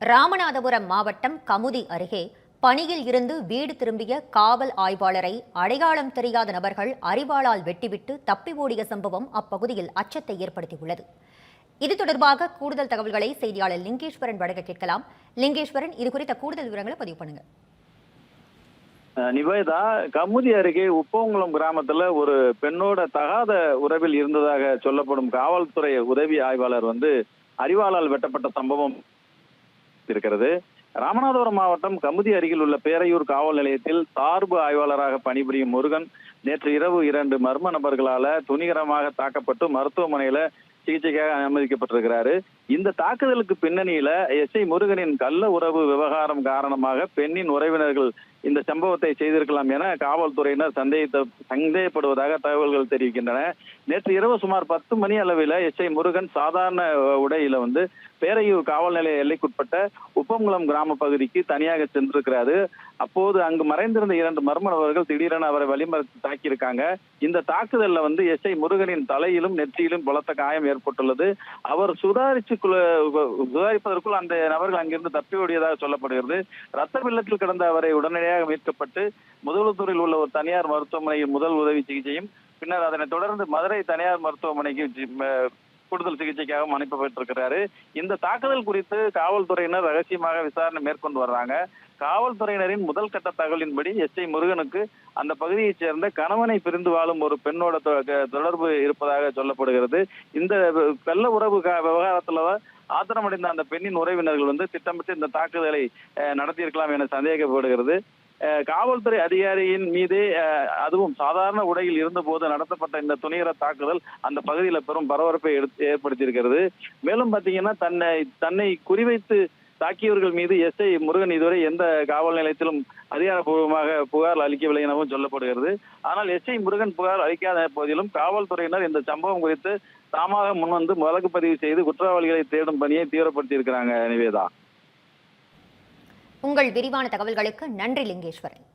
ராமநாதபுரம் மாவட்டம் கமுதி அருகே பணியில் இருந்து வீடு திரும்பிய காவல் ஆய்வாளரை அடையாளம் தெரியாத நபர்கள் அறிவாளால் வெட்டிவிட்டு தப்பி ஓடிய சம்பவம் அப்பகுதியில் அச்சத்தை ஏற்படுத்தியுள்ளது. இது தொடர்பாக கூடுதல் தகவல்களை செய்தியாளர் லிங்கேஸ்வரன் வழங்க கேட்கலாம். லிங்கேஸ்வரன் இது குறித்த கூடுதல் விவரங்களை பதிவு பண்ணுங்க. அஹ் நிவேதா கமுதி அருகே உப்பங்குளம் கிராமத்துல ஒரு பெண்ணோட தகாத உறவில் இருந்ததாக சொல்லப்படும் காவல்துறை உதவி ஆய்வாளர் வந்து அறிவாளால் வெட்டப்பட்ட சம்பவம் இருக்கிறது ராமநாதபுரம் மாவட்டம் கமுதி அருகில் உள்ள பேரையூர் காவல் நிலையத்தில் சார்பு ஆய்வாளராக பணிபுரியும் முருகன் நேற்று இரவு இரண்டு மர்ம நபர்களால துணிகரமாக தாக்கப்பட்டு மருத்துவமனையில சிகிச்சைக்காக அனுமதிக்கப்பட்டிருக்கிறாரு. இந்த தாக்குதலுக்கு பின்னணியில எஸ் ஐ முருகனின் கள்ள உறவு விவகாரம் காரணமாக பெண்ணின் உறவினர்கள் இந்த சம்பவத்தை செய்திருக்கலாம் என காவல்துறையினர் சந்தேகித்த சந்தேகப்படுவதாக தகவல்கள் தெரிவிக்கின்றன. நேற்று இரவு சுமார் பத்து மணி அளவில் ஐ முருகன் சாதாரண உடையில வந்து பேரையூர் காவல் நிலைய எல்லைக்குட்பட்ட உப்பங்குளம் கிராம பகுதிக்கு தனியாக சென்றிருக்கிறாரு. அப்போது அங்கு மறைந்திருந்த இரண்டு மர்ம நபர்கள் திடீரென அவரை வழிமறித்து தாக்கியிருக்காங்க. இந்த தாக்குதலில் வந்து எஸ்ஐ முருகனின் தலையிலும் நெற்றியிலும் பலத்த காயம் ஏற்பட்டுள்ளது. அவர் சுதாரிச்சு சுதாரிப்பதற்குள் அந்த நபர்கள் அங்கிருந்து தப்பி ஓடியதாக சொல்லப்படுகிறது. ரத்த வெள்ளத்தில் கிடந்த அவரை உடனடியாக மீட்கப்பட்டு முதலுத்தூரில் உள்ள ஒரு தனியார் மருத்துவமனையில் முதல் உதவி சிகிச்சையும் பின்னர் அதனைத் தொடர்ந்து மதுரை தனியார் மருத்துவமனைக்கு ஜி- கூடுதல் சிகிச்சைக்காகவும் அனுப்பப்பட்டிருக்கிறாரு இந்த தாக்குதல் குறித்து காவல்துறையினர் ரகசியமாக விசாரணை மேற்கொண்டு வர்றாங்க. காவல்துறையினரின் முதல் கட்ட தகவலின்படி எஸ்ஐ முருகனுக்கு அந்த பகுதியைச் சேர்ந்த கணவனை பிரிந்து வாழும் ஒரு பெண்ணோட தொ- தொடர்பு இருப்பதாக சொல்லப்படுகிறது. இந்த வெள்ள உறவு விவகாரத்துல ஆத்திரமடைந்த அந்த பெண்ணின் உறவினர்கள் வந்து திட்டமிட்டு இந்த தாக்குதலை நடத்தியிருக்கலாம் என சந்தேகப்படுகிறது. காவல்துறை அதிகாரியின் மீது அதுவும் சாதாரண உடையில் இருந்தபோது நடத்தப்பட்ட இந்த துணிகர தாக்குதல் அந்த பகுதியில் பெரும் பரபரப்பை எடுத்து ஏற்படுத்தியிருக்கிறது. மேலும் பாத்தீங்கன்னா தன்னை தன்னை குறிவைத்து தாக்கியவர்கள் மீது எஸ்ஐ முருகன் இதுவரை எந்த காவல் நிலையத்திலும் அதிகாரப்பூர்வமாக புகார் அளிக்கவில்லை எனவும் சொல்லப்படுகிறது. ஆனால் எஸ்ஐ முருகன் புகார் அளிக்காத போதிலும் காவல்துறையினர் இந்த சம்பவம் குறித்து தாமாக முன்வந்து வழக்கு பதிவு செய்து குற்றவாளிகளை தேடும் பணியை தீவிரப்படுத்தி இருக்கிறாங்க நிவேதா. உங்கள் விரிவான தகவல்களுக்கு நன்றி லிங்கேஸ்வரன்.